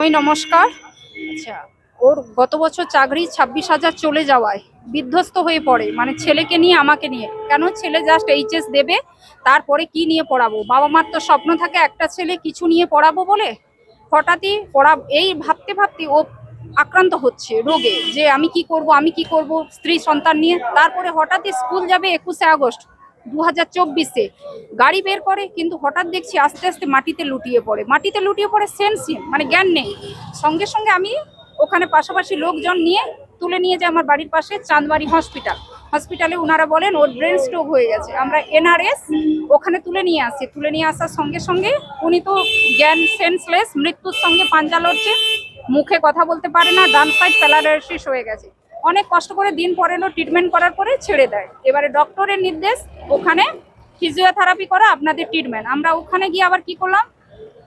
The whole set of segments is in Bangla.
ওই নমস্কার। আচ্ছা। ওর গত বছর চাকরি ছাব্বিশ হাজার চলে যাওয়ায় বিধ্বস্ত হয়ে পড়ে মানে ছেলেকে নিয়ে আমাকে নিয়ে। কেন ছেলে জাস্ট এইচএস দেবে তারপরে কি নিয়ে পড়াবো? বাবা মার তো স্বপ্ন থাকে একটা ছেলে কিছু নিয়ে পড়াবো বলে। হঠাৎই পড়া এই ভাবতে ভাবতে ও আক্রান্ত হচ্ছে রোগে যে আমি কি করব আমি কি করব স্ত্রী সন্তান নিয়ে। তারপরে হঠাৎই স্কুল যাবে একুশে আগস্ট। দু হাজার চব্বিশে। গাড়ি বের করে, কিন্তু হঠাৎ দেখছি আস্তে আস্তে মাটিতে লুটিয়ে পড়ে। মাটিতে লুটিয়ে পড়ে সেন্সিং মানে জ্ঞান নেই। সঙ্গে সঙ্গে আমি ওখানে পাশাপাশি লোকজন নিয়ে তুলে নিয়ে যায় আমার বাড়ির পাশে চাঁদবাড়ি হসপিটাল। হসপিটালে ওনারা বলেন, ওর ব্রেন স্ট্রোক হয়ে গেছে। আমরা এনআরএস ওখানে তুলে নিয়ে আসি। তুলে নিয়ে আসার সঙ্গে সঙ্গে উনি তো জ্ঞান সেন্সলেস, মৃত্যুর সঙ্গে পাঞ্জা লড়ছে। মুখে কথা বলতে পারে না, ডান সাইড প্যালারাইসিস হয়ে গেছে। অনেক কষ্ট করে দিন পরে পরেলো ট্রিটমেন্ট করার পরে ছেড়ে দেয়। এবারে ডক্টরের নির্দেশ, ওখানে ফিজিওথেরাপি করা আপনাদের ট্রিটমেন্ট আমরা ওখানে গিয়ে আবার কি করলাম,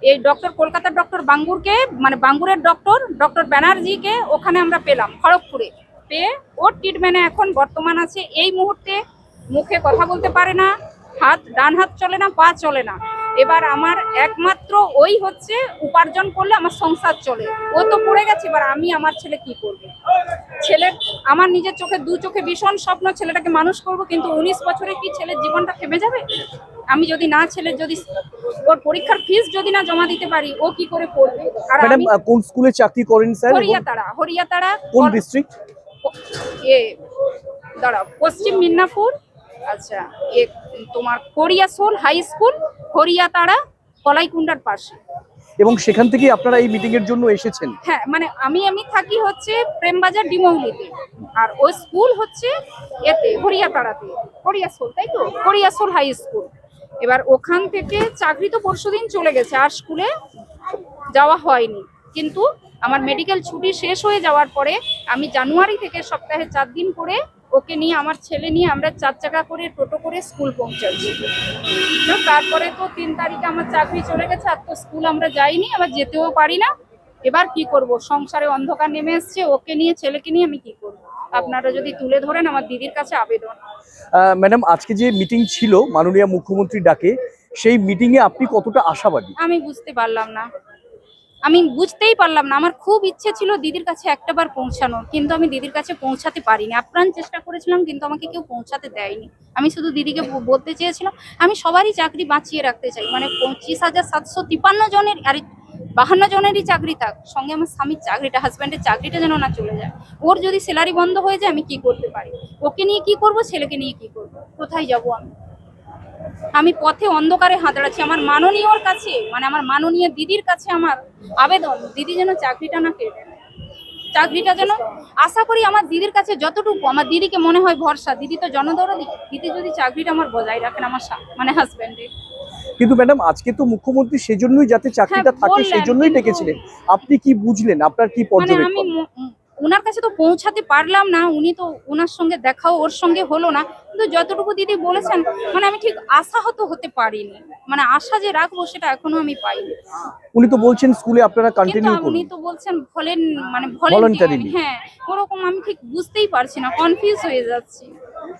এই ডক্টর কলকাতার ডক্টর বাঙ্গুরকে মানে বাঙ্গুরের ডক্টর ডক্টর ব্যানার্জিকে ওখানে আমরা পেলাম, খড়গপুরে। পেয়ে ওর ট্রিটমেন্টে এখন বর্তমান আছে। এই মুহূর্তে মুখে কথা বলতে পারে না, হাত, ডান হাত চলে না, পা চলে না। এবার আমার একমাত্র ওই হচ্ছে উপার্জন করলে আমার সংসার চলে। ও তো পড়ে গেছে এবার আমি আমার ছেলে কি করবে? ছেলে আমার নিজের চোখে দু চোখে ভীষণ স্বপ্ন ছেলেটাকে মানুষ করব কিন্তু উনিশ বছরে কি ছেলের জীবনটা থেমে যাবে? আমি যদি না ছেলের যদি ওর পরীক্ষার ফিস যদি না জমা দিতে পারি ও কি করে পড়বে আর কোন স্কুলে চাকরি করেন স্যার এবং হরিয়াতাড়া হরিয়াতাড়া কোন ডিস্ট্রিক্ট এ দাঁড়াও পশ্চিম মিদনাপুর আচ্ছা এ তোমার কোরিয়াসোল হাই স্কুল হরিয়াতাড়া কলাইকুণ্ডার পাশে। এবং সেখান থেকে আপনারা এই মিটিং এর জন্য এসেছেন? হ্যাঁ মানে আমি আমি থাকি হচ্ছে প্রেমবাজার ডিমৌলিতে। আর ওই স্কুল হচ্ছে এতে হরিয়াতাড়াতে হরিয়াসোল তাই তো? Hariasol high school. এবার ওখান থেকে চাকরি তো পরশুদিন চলে গেছে আর স্কুলে যাওয়া হয়নি। কিন্তু আমার মেডিকেল ছুটি শেষ হয়ে যাওয়ার পরে আমি জানুয়ারি থেকে সপ্তাহে চার দিন করে ওকে নিয়ে আমার ছেলে নিয়ে আমরা চার চাকা করে টোটো করে স্কুল পৌঁছাচ্ছি। তারপরে তো তিন তারিখে আমার চাকরি চলে গেছে আর তো স্কুল আমরা যাইনি আবার যেতেও পারি না। এবার কি করব? সংসারে অন্ধকার নেমে এসছে ওকে নিয়ে ছেলেকে নিয়ে আমি কি করব? আপনারা যদি তুলে ধরেন আমার দিদির কাছে আবেদন। ম্যাডাম আজকে যে মিটিং ছিল মাননীয় মুখ্যমন্ত্রী ডাকে সেই মিটিং এ আপনি কতটা আশাবাদী? আমি বুঝতে পারলাম না। আমি বুঝতেই পারলাম না। আমার খুব ইচ্ছে ছিল দিদির কাছে একটাবার পৌঁছানোর, কিন্তু আমি দিদির কাছে পৌঁছাতে পারিনি। আপ্রাণ চেষ্টা করেছিলাম, কিন্তু আমাকে কেউ পৌঁছাতে দেয়নি। আমি শুধু দিদিকে বলতে চেয়েছিলাম, আমি সবারই চাকরি বাঁচিয়ে রাখতে চাই। মানে পঁচিশ হাজার সাতশো তিপান্ন জনের, আরে বাহান্ন জনেরই চাকরি থাক, সঙ্গে আমার স্বামীর চাকরিটা হাজব্যান্ডের চাকরিটা যেন না চলে যায়। ওর যদি স্যালারি বন্ধ হয়ে যায়, আমি কি করতে পারি? ওকে নিয়ে কি করব? ছেলেকে নিয়ে কি করব? কোথায় যাব আমি? আমি পথে অন্ধকারে হাতড়াচ্ছি আমার মাননীয়র কাছে মানে আমার মাননীয় দিদির কাছে আমার আবেদন দিদি যেন চাকরিটা না কেড়ে চাকরিটা যেন আশা করি আমার দিদির কাছে যতটুকু আমার দিদিকে মনে হয় ভরসা দিদি তো জনদরদি। দিদি যদি চাকরিটা আমার বজায় রাখেন আমার মানে হাজবেন্ডের কিন্তু ম্যাডাম আজকে তো মুখ্যমন্ত্রী সেজন্যই যাতে চাকরিটা হ্যাঁ, থাকে বললেন, সেই জন্যই ডেকেছিলেন। আপনি কি বুঝলেন? আপনার কি মানে পর্যবেক্ষণ? ওনার কাছে তো পৌঁছাতে পারলাম না উনি তো ওনার সঙ্গে দেখাও ওর সঙ্গে হলো না। কিন্তু যতটুকু দিদি বলেছেন মানে আমি ঠিক আশাহত হতে পারিনি। মানে আশা যে রাখব সেটা এখনও আমি পাইনি। উনি তো বলছেন স্কুলে আপনারা কন্টিনিউ করুন। উনি তো বলছেন ভলেন মানে। ভলেন্টারি হ্যাঁ ওরকম আমি ঠিক বুঝতেই পারছি না কনফিউজ হয়ে যাচ্ছি।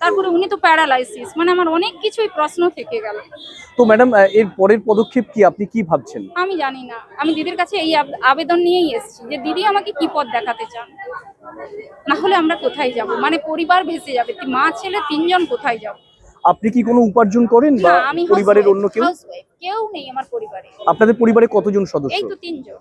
তারপরে উনি তো প্যারালাইসিস। মানে আমার অনেক কিছুই প্রশ্ন থেকে গেল। তো ম্যাডাম এর পরের পদক্ষেপ কি আপনি কি ভাবছেন? আমি জানি না। আমি দিদির কাছে এই আবেদন নিয়েই এসেছি যে দিদি আমাকে কি পথ দেখাতে চান? না হলে আমরা কোথায় যাব? মানে পরিবার ভেসে যাবে। মা ছেলে তিনজন কোথায় যাব? আপনি কি কোনো উপার্জন করেন বা পরিবারের অন্য কেউ? কেউ নেই আমার পরিবারে। আপনাদের পরিবারে কতজন সদস্য? এই তো তিনজন।